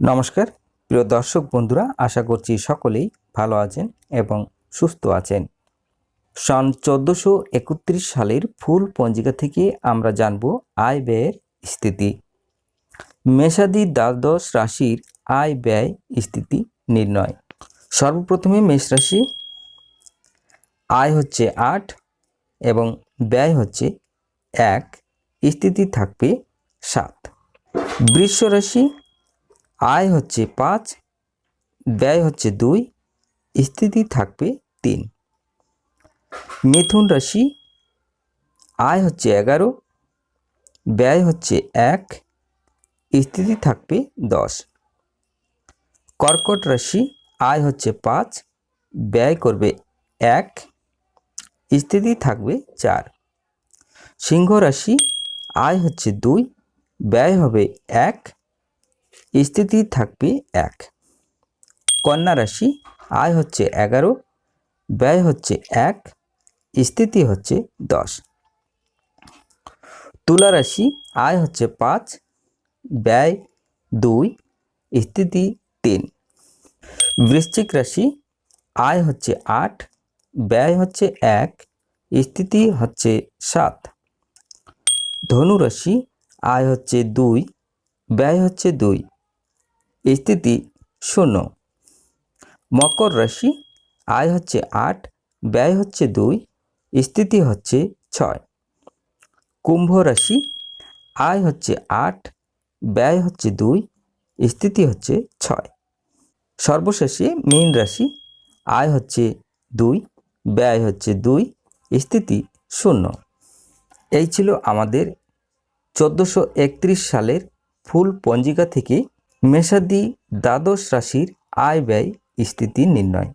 নমস্কার, প্রিয় দর্শক বন্ধুরা, আশা করছি সকলেই ভালো আছেন এবং সুস্থ আছেন। সন চোদ্দোশো একত্রিশ সালের ফুল পঞ্জিকা থেকে আমরা জানব আয় ব্যয়ের স্থিতি। মেষাদি দ্বাদশ রাশির আয় ব্যয় স্থিতি নির্ণয়। সর্বপ্রথমে মেষ রাশি, আয় হচ্ছে আট এবং ব্যয় হচ্ছে এক, স্থিতি থাকবে সাত। বৃষ রাশি আয় হচ্ছে পাঁচ, ব্যয় হচ্ছে দুই, স্থিতি থাকবে তিন। মিথুন রাশি, আয় হচ্ছে এগারো, ব্যয় হচ্ছে এক, স্থিতি থাকবে দশ। কর্কট রাশি, আয় হচ্ছে পাঁচ, ব্যয় করবে এক, স্থিতি থাকবে চার। সিংহ রাশি, আয় হচ্ছে দুই, ব্যয় হবে এক স্থিতি থাকবে এক। কন্যা রাশি, আয় হচ্ছে এগারো, ব্যয় হচ্ছে এক, স্থিতি হচ্ছে দশ। তুলা রাশি, আয় হচ্ছে পাঁচ, ব্যয় দুই, স্থিতি তিন। বৃশ্চিক রাশি, আয় হচ্ছে আট, ব্যয় হচ্ছে এক, স্থিতি হচ্ছে সাত। ধনু রাশি, আয় হচ্ছে দুই ব্যয় হচ্ছে দুই। স্থিতি শূন্য। মকর রাশি আয় হচ্ছে আট, ব্যয় হচ্ছে দুই, স্থিতি হচ্ছে ছয়। কুম্ভ রাশি আয় হচ্ছে আট, ব্যয় হচ্ছে দুই, স্থিতি হচ্ছে ছয়। সর্বশেষে মীন রাশি আয় হচ্ছে দুই, ব্যয় হচ্ছে দুই, স্থিতি শূন্য। এই ছিল আমাদের চোদ্দোশো সালের ফুল পঞ্জিকা থেকে মেষাদি দ্বাদশ রাশির আয় ব্যয় স্থিতি নির্ণয়।